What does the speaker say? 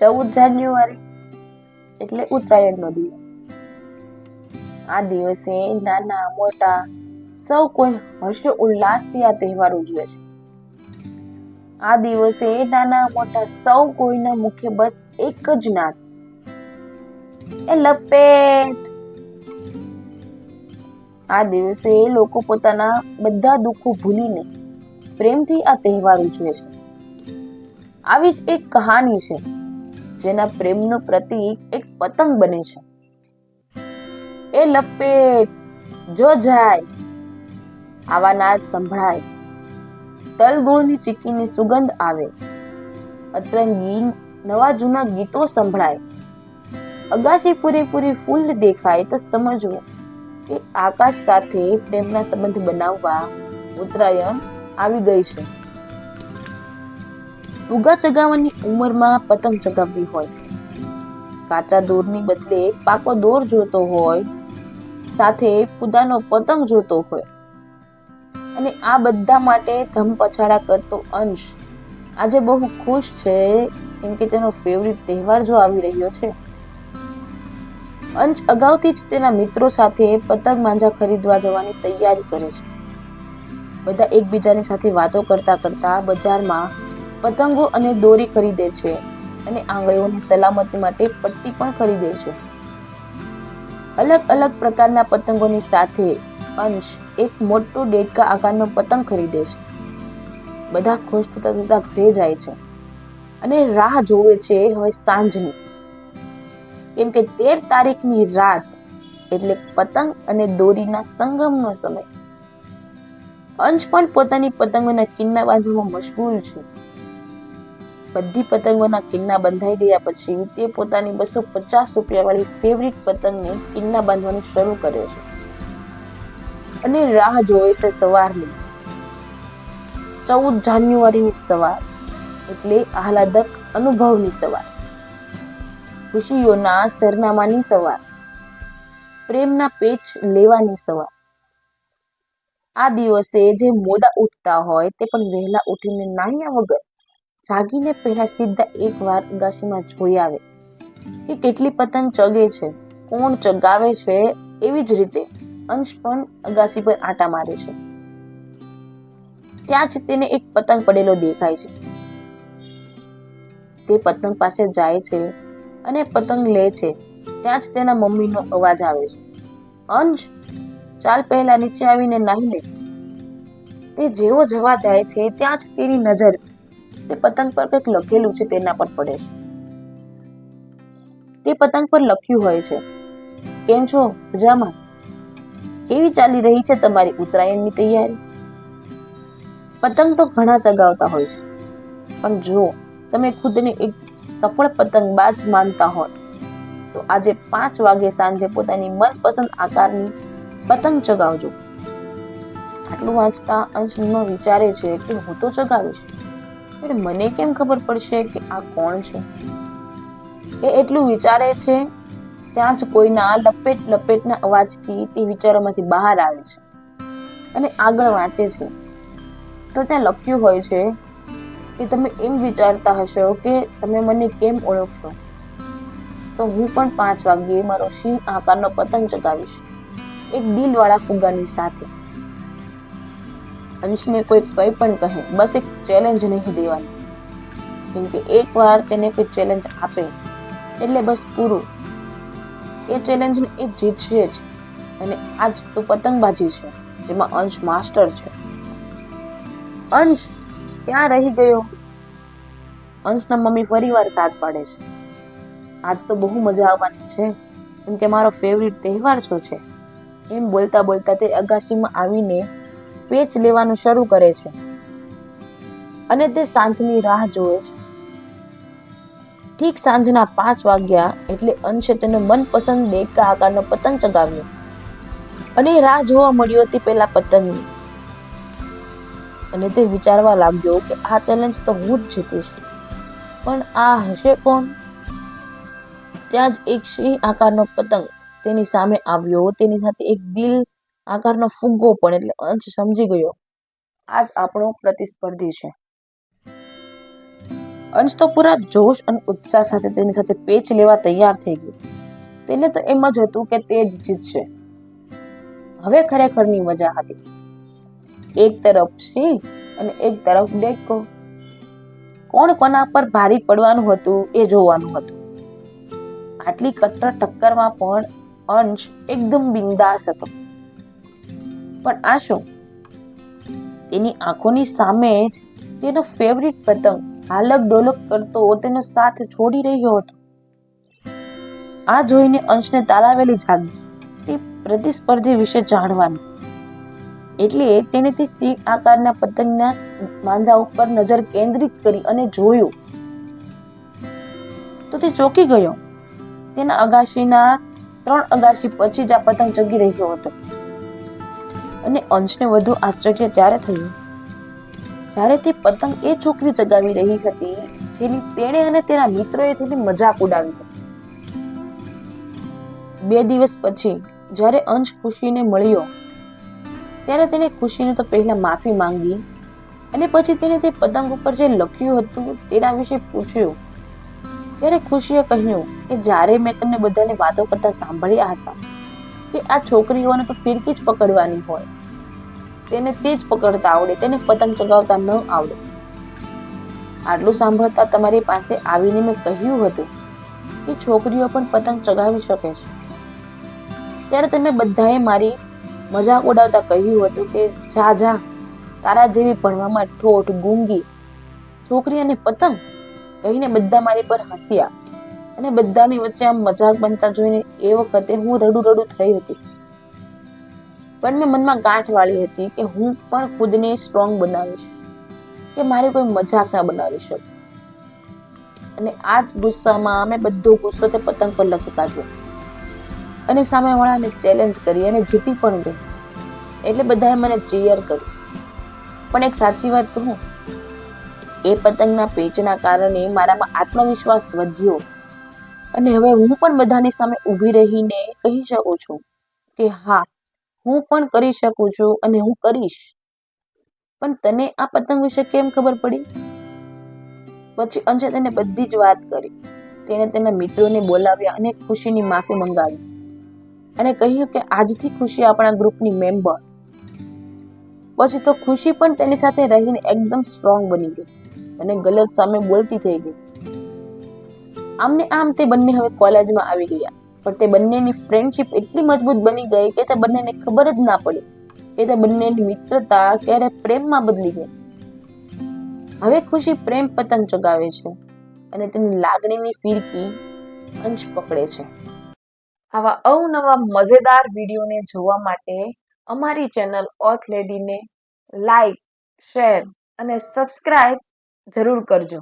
ચૌદ જાન્યુઆરી એટલે ઉત્તરાયણનો દિવસ. આ દિવસે નાના, મોટા સૌ કોઈ હર્ષ, ઉલ્લાસથી આ તહેવાર ઉજવે છે. આ દિવસે નાના, મોટા સૌ કોઈના મુખે બસ એક જ નાદ. એ લપેટ. આ દિવસે લોકો પોતાના બધા દુઃખો ભૂલીને પ્રેમથી આ તહેવાર ઉજવે છે. આવી જ એક કહાની છે. જેના પ્રેમનું પ્રતીક એક પતંગ બને છે. એ લપેટ, જો જાય, આવા નાદ સંભળાય. તલગુળની ચીકીની સુગંધ આવે. અતરંગી નવા જૂના ગીતો સંભળાય. અગાશી પૂરેપૂરી ફૂલ દેખાય તો સમજવું કે આકાશ સાથે પ્રેમના સંબંધ બનાવવા ઉત્તરાયણ આવી ગઈ છે. ઉગા ચગાવવાની ઉંમરમાં પતંગ ચગાવવી હોય. કાચા દોરની બદલે પાકો દોર જોતો હોય, સાથે ખુદાનો પતંગ જોતો હોય. અને આ બધા માટે ધમ પછાડા કરતો અંશ આજે બહુ ખુશ છે, કેમ કે તેનો ફેવરિટ તહેવાર જો આવી રહ્યો છે. અંશ અગાઉથી જ તેના મિત્રો સાથે પતંગ માંજા ખરીદવા જવાની તૈયારી કરે છે. બધા એકબીજાની સાથે વાતો કરતા કરતા બજારમાં પતંગો અને દોરી ખરીદે છે અને આંગળીઓની સલામતી માટે પટ્ટી પણ ખરીદે છે. અલગ અલગ પ્રકારના પતંગોની સાથે અંશ એક મોટો ડેડકા આકારનો પતંગ ખરીદે છે. બધા ખુશ થતા થતા ઘરે જાય છે અને રાહ જોવે છે હવે સાંજની. કેમ કે તેર તારીખની રાત એટલે પતંગ અને દોરીના સંગમનો સમય. અંશ પણ પોતાની પતંગોના કિન્ના બાંધવામાં મશગુલ છે. બધી પતંગોના કિન્ના બંધાઈ ગયા પછી તે પોતાની બસો પચાસ રૂપિયાવાળી ફેવરિટ પતંગને કિન્ના બાંધવાનું શરૂ કરે છે. અને રાહ જોવે છે સવારની. ચૌદ જાન્યુઆરીની સવાર એટલે આહલાદક અનુભવની સવાર. ખુશીઓના સરનામાની સવાર. પ્રેમના પેચ લેવાની સવાર. આ દિવસે જે મોડા ઉઠતા હોય તે પણ વહેલા ઉઠીને નાહ્યા વગર જાગીને પહેલા સીધા એક વાર અગાશીમાં જોઈ આવે કે કેટલી પતંગ ચગે છે, કોણ ચગાવે છે, એવી જ રીતે અંશ પણ અગાસી પર આટા મારે છે. ત્યાં જ તેને એક પતંગ પડેલો દેખાય છે. તે પતંગ પાસે જાય છે અને પતંગ લે છે. ત્યાં જ તેના મમ્મીનો અવાજ આવે છે. અંશ, ચાલ પહેલા નીચે આવીને નાહી લે. તે જેવો જવા જાય છે, ત્યાં જ તેની નજર તે પતંગ પર કંઈક લખેલું છે, તેના પર પડે છે. તે પતંગ પર લખ્યું હોય છે, કેમ છો? મજામાં? કેવી ચાલી રહી છે તમારી ઉત્તરાયણની તૈયારી? પતંગ તો ઘણા ચગાવતા હોય છે, પણ જો તમે ખુદને એક સફળ પતંગબાજ માનતા હોય તો આજે પાંચ વાગે સાંજે પોતાની મનપસંદ આકારની પતંગ ચગાવજો. આટલું વાંચતા અંશ મનમાં વિચારે છે કે હું તો ચગાવીશ. પણ મને કેમ ખબર પડશે કે આ કોણ છે? એ એટલું વિચારે છે, ત્યાં જ કોઈના લપેટ લપેટના અવાજથી તે વિચારોમાંથી બહાર આવે છે અને આગળ વાંચે છે. તો ત્યાં લખ્યું હોય છે કે તમે એમ વિચારતા હશો કે તમે મને કેમ ઓળખશો? તો હું પણ પાંચ વાગ્યે મારો સિંહ આકારનો પતંગ ચગાવીશ. એક દિલવાળા ફુગ્ગાની સાથે. અંશને કોઈ કંઈ પણ કહે, બસ એક ચેલેન્જ નહીં દેવાની. કેમ કે એકવાર તેને કોઈ ચેલેન્જ આપે, એટલે બસ પૂરું. એ ચેલેન્જને એ જીતશે જ. અને આજ તો પતંગબાજી છે, જેમાં અંશ માસ્ટર છે. અંશ, ક્યાં રહી ગયો? અંશના મમ્મી ફરીવાર સાથ પાડે છે. આજ તો બહુ મજા આવવાની છે. કેમ કે મારો ફેવરિટ તહેવાર છો છે? એમ બોલતા બોલતા તે અગાશીમાં આવીને પેચ લેવાનું શરૂ કરે છે અને તે સાંજની રાહ જોવે છે. ઠીક સાંજના પાંચ વાગ્યા એટલે અંશે તેનો મનપસંદ દેડકા આકારનો પતંગ ચગાવ્યો અને રાહ જોવા મળ્યો તે પેલા પતંગની. અને તે વિચારવા લાગ્યો કે આ ચેલેન્જ તો હું જ જીતીશ. પણ આ હશે કોણ? ત્યાં જ એક સિંહ આકારનો પતંગ તેની સામે આવ્યો. તેની સાથે એક દિલ આકારનો ફુગ્ગો પણ એટલે અંશ સમજી ગયો. આજ આપણો પ્રતિસ્પર્ધી છે. અંશ તો પૂરા જોશ અને ઉત્સાહ સાથે તેની સાથે પેચ લેવા તૈયાર થઈ ગયો. તેને તો એમ જ હતું કે તે જ જીતશે હવે ખરેખરની મજા હતી. એક તરફ સિંહ અને એક તરફ ડેકો. કોણ કોના પર ભારી પડવાનું હતું એ જોવાનું હતું. આટલી કટ્ટર ટક્કરમાં પણ અંશ એકદમ બિંદાસ હતો. પણ આ શું? તેની આંખોની સામે જ તેનો ફેવરિટ પતંગ હાલક ડોલક કરતો તેનો સાથ છોડી રહ્યો હતો. આ જોઈને અંશને તારાવેલી જાગી. તે પ્રતિસ્પર્ધી વિશે જાણવાનું. એટલે તેણે તે સિંહ આકારના પતંગના માંજા ઉપર નજર કેન્દ્રિત કરી અને જોયું. તો તે ચોકી ગયો. તેના અગાશીના ત્રણ અગાશી પછી જ આ પતંગ ચગી રહ્યો હતો. અને અંશને વધુ આશ્ચર્ય ત્યારે થયું. જ્યારે તે પતંગ એ છોકરી ચગાવી રહી હતી, જેની તેણે અને તેના મિત્રોએ તેની મજાક ઉડાવી બે દિવસ પછી, જ્યારે અંશ ખુશીને મળ્યો, ત્યારે તેણે ખુશીને તો પહેલા માફી માંગી, અને પછી તેણે તે પતંગ ઉપર જે લખ્યું હતું તેના વિશે પૂછ્યું. ત્યારે ખુશીએ કહ્યું કે જ્યારે મેં તમને બધાને વાતો કરતા સાંભળ્યા હતા કે આ છોકરીઓને તો ફિરકી જ પકડવાની હોય. તેને તે જ પકડતા આવડે, તેને પતંગ ચગાવતા ન આવડે. આટલું સાંભળતા તમારી પાસે આવીને મેં કહ્યું હતું કે છોકરીઓ પણ પતંગ ચગાવી શકે છે. ત્યારે તમે બધાએ મારી મજાક ઉડાવતા કહ્યું હતું કે, જા જા, તારા જેવી ભણવામાં ઠોઠ ગુંગી, છોકરી અને પતંગ, કહીને બધા મારી પર હસ્યા. અને બધાની વચ્ચે આમ મજાક બનતા જોઈને એ વખતે હું રડું રડું થઈ હતી. પણ મેં મનમાં ગાંઠ વાળી હતી કે હું પણ ખુદને સ્ટ્રોંગ બનાવીશ. કે મારે કોઈ મજાક ના બનાવી શકે. અને આ જ ગુસ્સામાં મેં બધો ગુસ્સો તે પતંગ પર લખી કાઢ્યો. અને સામેવાળાને ચેલેન્જ કરી અને જીતી પણ ગઈ. એટલે બધાએ મને ચીયર કરી પણ એક સાચી વાત કહું, એ પતંગના પેચના કારણે મારામાં આત્મવિશ્વાસ વધ્યો. અને હવે હું પણ બધાની સામે ઊભી રહીને કહી શકું છું કે હા, હું પણ કરી શકું છું અને હું કરીશ. પણ તને આ પતંગ વિશે કેમ ખબર પડી? પછી અંજે તેને બધી જ વાત કરી. તેણે તેના મિત્રોને બોલાવ્યા અને ખુશીની માફી મંગાવી અને કહ્યું કે આજથી ખુશી આપણા ગ્રુપની મેમ્બર. પછી તો ખુશી પણ તેની સાથે રહીને એકદમ સ્ટ્રોંગ બની ગઈ અને ગલત સામે બોલતી થઈ ગઈ. આમને આમ તે બંને હવે કોલેજમાં આવી ગયા. પણ તે બંનેની ફ્રેન્ડશિપ એટલી મજબૂત બની ગઈ કે તે બંનેને ખબર જ ના પડી કે તે બંનેની મિત્રતા ક્યારે પ્રેમમાં બદલી ગઈ. હવે ખુશી પ્રેમ પતંગ ચગાવે છે અને તેની લાગણીની ફિરકી અંશ પકડે છે. આવા અવનવા મજેદાર વિડીયોને જોવા માટે અમારી ચેનલ ઓથ લેડીને લાઈક શેર અને સબસ્ક્રાઇબ જરૂર કરજો.